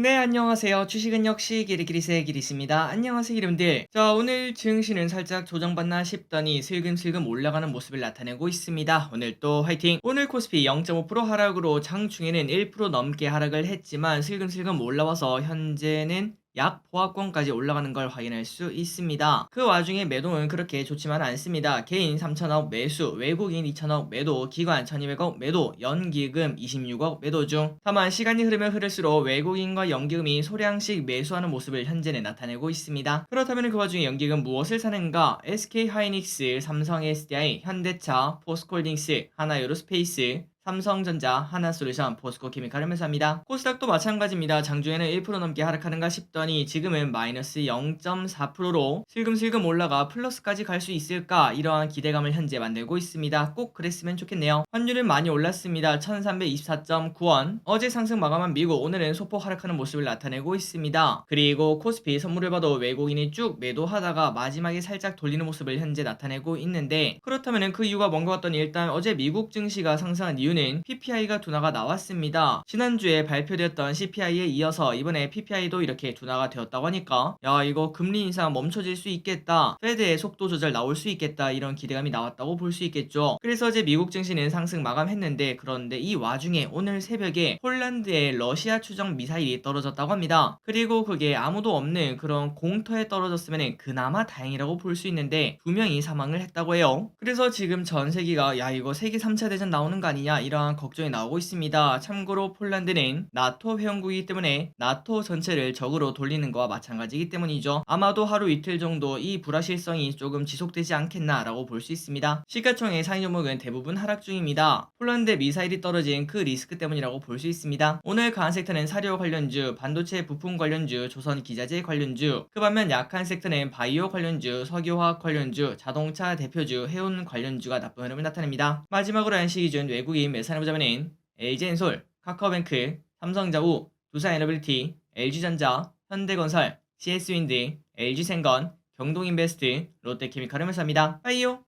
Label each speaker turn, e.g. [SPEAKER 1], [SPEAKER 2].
[SPEAKER 1] 네, 안녕하세요. 주식은 역시 기리기리세 기리스입니다. 안녕하세요, 이름들. 자, 오늘 증시는 살짝 조정받나 싶더니 슬금슬금 올라가는 모습을 나타내고 있습니다. 오늘 또 화이팅! 오늘 코스피 0.5% 하락으로 장중에는 1% 넘게 하락을 했지만 슬금슬금 올라와서 현재는 약 보합권까지 올라가는 걸 확인할 수 있습니다. 그 와중에 매도는 그렇게 좋지만 않습니다. 개인 3천억 매수, 외국인 2천억 매도, 기관 1200억 매도, 연기금 26억 매도 중. 다만 시간이 흐르면 흐를수록 외국인과 연기금이 소량씩 매수하는 모습을 현재는 나타내고 있습니다. 그렇다면 그 와중에 연기금 무엇을 사는가? SK 하이닉스, 삼성 SDI, 현대차, 포스콜딩스, 하나유로스페이스, 삼성전자, 하나솔루션, 포스코 케미칼을 매수합니다. 코스닥도 마찬가지입니다. 장중에는 1% 넘게 하락하는가 싶더니 지금은 마이너스 0.4%로 슬금슬금 올라가 플러스까지 갈 수 있을까 이러한 기대감을 현재 만들고 있습니다. 꼭 그랬으면 좋겠네요. 환율은 많이 올랐습니다. 1324.9원. 어제 상승 마감한 미국 오늘은 소폭 하락하는 모습을 나타내고 있습니다. 그리고 코스피 선물을 봐도 외국인이 쭉 매도하다가 마지막에 살짝 돌리는 모습을 현재 나타내고 있는데 그렇다면 그 이유가 뭔가 봤더니 일단 어제 미국 증시가 상승한 이유는 PPI가 둔화가 나왔습니다. 지난주에 발표되었던 CPI에 이어서 이번에 PPI도 이렇게 둔화가 되었다고 하니까 야 이거 금리 인상 멈춰질 수 있겠다. 페드의 속도 조절 나올 수 있겠다. 이런 기대감이 나왔다고 볼 수 있겠죠. 그래서 어제 미국 증시는 상승 마감했는데 그런데 이 와중에 오늘 새벽에 폴란드의 러시아 추정 미사일이 떨어졌다고 합니다. 그리고 그게 아무도 없는 그런 공터에 떨어졌으면 그나마 다행이라고 볼 수 있는데 두 명이 사망을 했다고 해요. 그래서 지금 전 세계가 야 이거 세계 3차 대전 나오는 거 아니냐 이러한 걱정이 나오고 있습니다. 참고로 폴란드는 나토 회원국이기 때문에 나토 전체를 적으로 돌리는 거와 마찬가지이기 때문이죠. 아마도 하루 이틀 정도 이 불확실성이 조금 지속되지 않겠나라고 볼 수 있습니다. 시가총액 상위 종목은 대부분 하락 중입니다. 폴란드 미사일이 떨어진 그 리스크 때문이라고 볼 수 있습니다. 오늘 강한 섹터는 사료 관련주, 반도체 부품 관련주, 조선 기자재 관련주. 그 반면 약한 섹터는 바이오 관련주, 석유화학 관련주, 자동차 대표주, 해운 관련주가 나쁜 흐름을 나타냅니다. 마지막으로 한시 기준 외국인 매산을 보자면은 LG엔솔, 카카오뱅크, 삼성자우, 두산에너빌티, LG전자, 현대건설, CS윈드, LG생건, 경동인베스트, 롯데케미칼을 매수합니다. 빠이요!